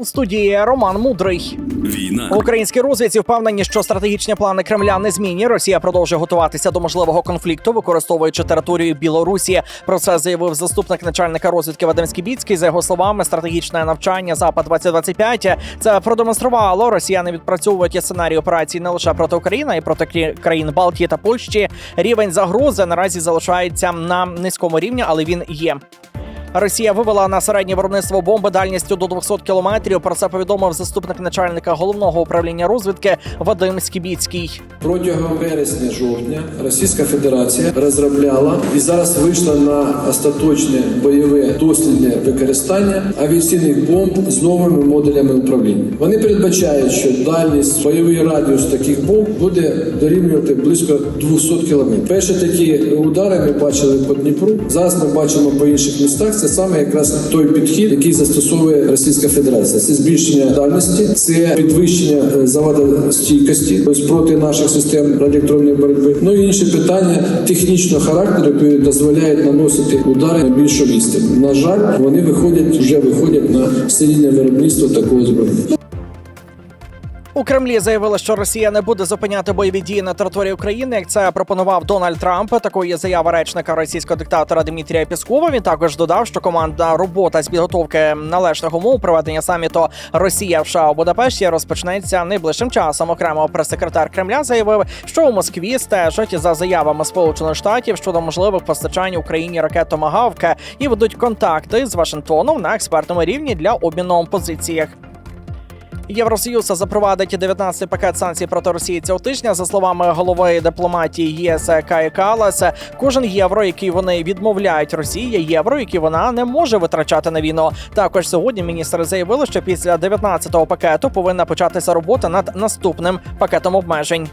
У студії Роман Мудрий. Війна Українські розвідці впевнені, що стратегічні плани Кремля не змінні. Росія продовжує готуватися до можливого конфлікту, використовуючи територію Білорусі. Про це заявив заступник начальника розвідки Вадим Скібіцький. За його словами, стратегічне навчання Запад 2025 це продемонструвало. Росіяни відпрацьовують сценарій операцій не лише проти України, а й проти країн Балтії та Польщі. Рівень загрози наразі залишається на низькому рівні, але він є. Росія вивела на середнє виробництво бомби дальністю до 200 кілометрів. Про це повідомив заступник начальника головного управління розвідки Вадим Скібіцький. Протягом вересня-жовтня Російська Федерація розробляла і зараз вийшла на остаточне бойове дослідне використання авіаційних бомб з новими модулями управління. Вони передбачають, що дальність бойовий радіус таких бомб буде дорівнювати близько 200 кілометрів. Перші такі удари ми бачили по Дніпру. Зараз ми бачимо по інших містах. Це саме якраз той підхід, який застосовує Російська Федерація. Це збільшення дальності, це підвищення е, завадостійкості тобто проти наших систем радіоелектронної боротьби. Ну і інші питання технічного характеру, які дозволяють наносити удари на більшу відстань. На жаль, вони виходять вже виходять на серійне виробництво такого зброєння. У Кремлі заявили, що Росія не буде зупиняти бойові дії на території України. Як це пропонував Дональд Трамп. Такою є заява речника російського диктатора Дмитрія Піскова. Він також додав, що командна робота з підготовки належних умов проведення саміту Росія в США у Будапешті розпочнеться найближчим часом. Окремо прес-секретар Кремля заявив, що у Москві стежать за заявами Сполучених Штатів щодо можливих постачань Україні ракет «Томагавк» і ведуть контакти з Вашингтоном на експертному рівні для обміну позиціях. Євросоюз запровадить 19 пакет санкцій проти Росії цього тижня. За словами голови дипломатії ЄС Каї Калас, кожен євро, який вони відмовляють Росії, є євро, які вона не може витрачати на війну. Також сьогодні міністри заявили, що після 19-го пакету повинна початися робота над наступним пакетом обмежень.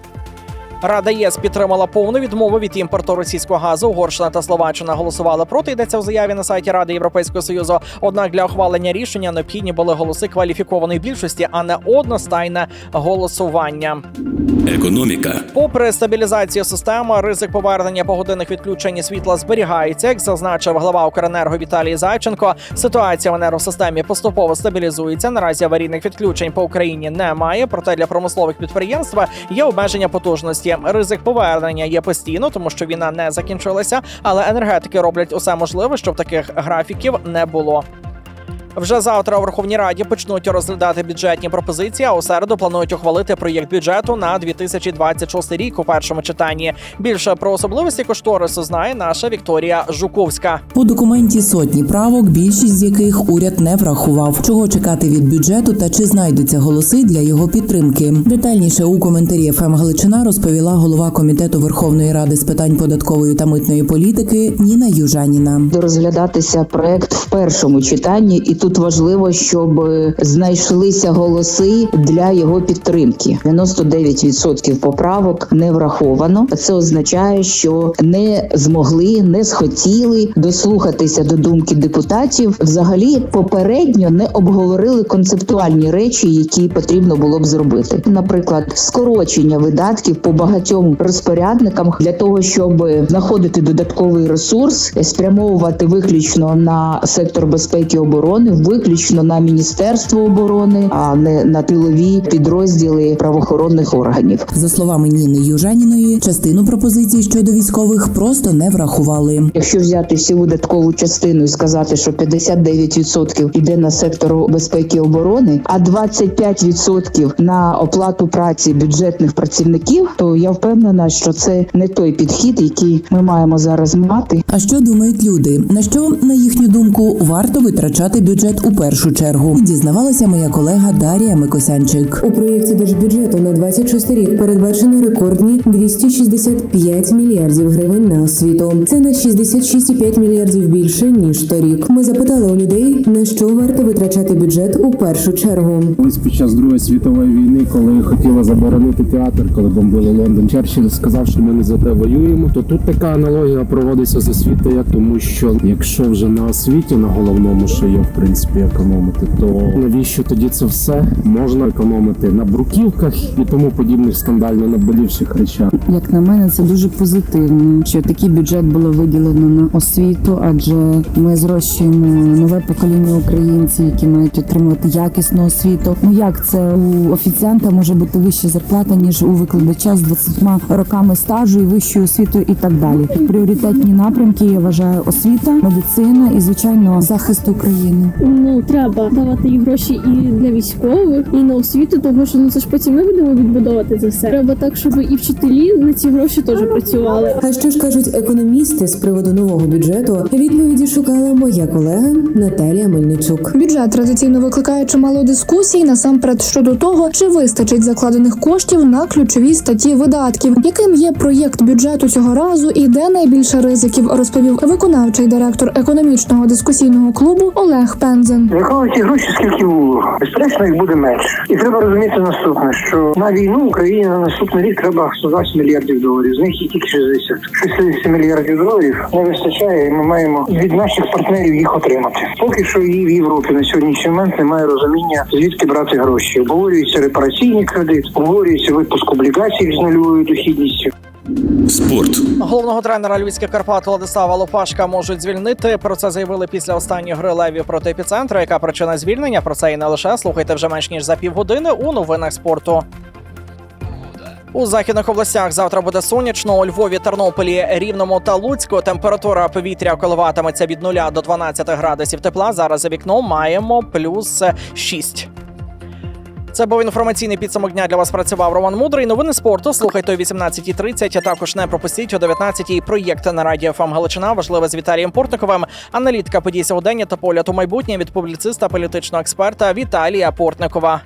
Рада ЄС підтримала повну відмову від імпорту російського газу. Угорщина та Словаччина голосували проти. Йдеться в заяві на сайті Ради Європейського союзу. Однак для ухвалення рішення необхідні були голоси кваліфікованої більшості, а не одностайне голосування. економіка, Попри стабілізацію системи, ризик повернення погодинних відключень світла зберігається. Як зазначив глава Укренерго Віталій Зайченко, ситуація в енергосистемі поступово стабілізується. Наразі аварійних відключень по Україні немає. Проте для промислових підприємств є обмеження потужності. Ризик повернення є постійно, тому що війна не закінчилася, але енергетики роблять усе можливе, щоб таких графіків не було. Вже завтра у Верховній Раді почнуть розглядати бюджетні пропозиції. А у середу планують ухвалити проєкт бюджету на 2026 рік у першому читанні. Більше про особливості кошторису знає наша Вікторія Жуковська. У документі сотні правок, більшість з яких уряд не врахував. Чого чекати від бюджету та чи знайдуться голоси для його підтримки? Детальніше у коментарі ФМ Галичина розповіла голова комітету Верховної Ради з питань податкової та митної політики Ніна Южаніна. розглядатися проект в першому читанні, і тут важливо, щоб знайшлися голоси для його підтримки. 99% поправок не враховано. Це означає, що не змогли, не схотіли дослухатися до думки депутатів. Взагалі, попередньо не обговорили концептуальні речі, які потрібно було б зробити. Наприклад, скорочення видатків по багатьом розпорядникам для того, щоб знаходити додатковий ресурс, спрямовувати виключно на сектор безпеки і оборони, виключно на міністерство оборони, а не на тилові підрозділи правоохоронних органів. За словами Ніни Южаніної, частину пропозицій щодо військових просто не врахували. Якщо взяти всю видаткову частину і сказати, що 59% йде на сектор безпеки і оборони, а 25% на оплату праці бюджетних працівників, то я впевнена, що це не той підхід, який ми маємо зараз мати. А що думають люди? На що, на їхню думку, варто витрачати бюджет у першу чергу? Дізнавалася моя колега Дарія Микосянчик. У проєкті держбюджету на 26 рік передбачено рекордні 265 мільярдів гривень на освіту. Це на 66,5 мільярдів більше ніж торік. Ми запитали у людей, на що варто витрачати бюджет у першу чергу. Колись під час Другої світової війни, коли хотіли заборонити театр, коли бомбили Лондон, Черчилль сказав, що ми не за те воюємо. То тут така аналогія проводиться з освітою, тому що якщо вже на освіті на головному, що є в принципі. Принципі економити, то навіщо тоді це все можна економити на бруківках і тому подібних скандально наболівших речах. Як на мене, це дуже позитивно, що такий бюджет було виділено на освіту, адже ми зрощуємо нове покоління українців, які мають отримувати якісну освіту. Ну як це у офіціанта може бути вища зарплата ніж у викладача з 20 роками стажу і вищою освітою, і так далі. Пріоритетні напрямки я вважаю освіта, медицина і звичайно захист України. Ну треба давати і гроші і для військових, і на освіту, тому що ну це ж потім ми будемо відбудовувати це все. Треба так, щоб і вчителі на ці гроші теж працювали. А що ж кажуть економісти з приводу нового бюджету? Відповіді шукала моя колега Наталія Мельничук. Бюджет традиційно викликає чимало дискусій насамперед щодо того, чи вистачить закладених коштів на ключові статті видатків, яким є проєкт бюджету цього разу і де найбільше ризиків, розповів виконавчий директор економічного дискусійного клубу Олег Пензен. Враховуючи гроші, скільки було, безперечно, їх буде менше. І треба розуміти наступне, що на війну Україні на наступний рік треба 120 мільярдів доларів. З них є тільки 60. 60 мільярдів доларів не вистачає, і ми маємо від наших партнерів їх отримати. Поки що і в Європі на сьогоднішній момент немає розуміння, звідки брати гроші. Обговорюється репараційний кредит, обговорюється випуск облігацій з нульовою дохідністю. Спорт. Головного тренера львівських Карпат Владислава Лопашка можуть звільнити. Про це заявили після останньої гри левів проти епіцентру. Яка причина звільнення? Про це і не лише слухайте вже менш ніж за півгодини у новинах спорту. У західних областях завтра буде сонячно. У Львові, Тернополі, Рівному та Луцьку температура повітря коливатиметься від 0 до 12 градусів тепла. Зараз за вікном маємо плюс 6. Це був інформаційний підсумок дня. Для вас працював Роман Мудрий. Новини спорту. Слухайте о 18.30, а також не пропустіть о 19.00 проєкт на радіо ФМ Галичина. Важливе з Віталієм Портниковим. Аналітика подій сьогодення та погляд у майбутнє від публіциста політичного експерта Віталія Портникова.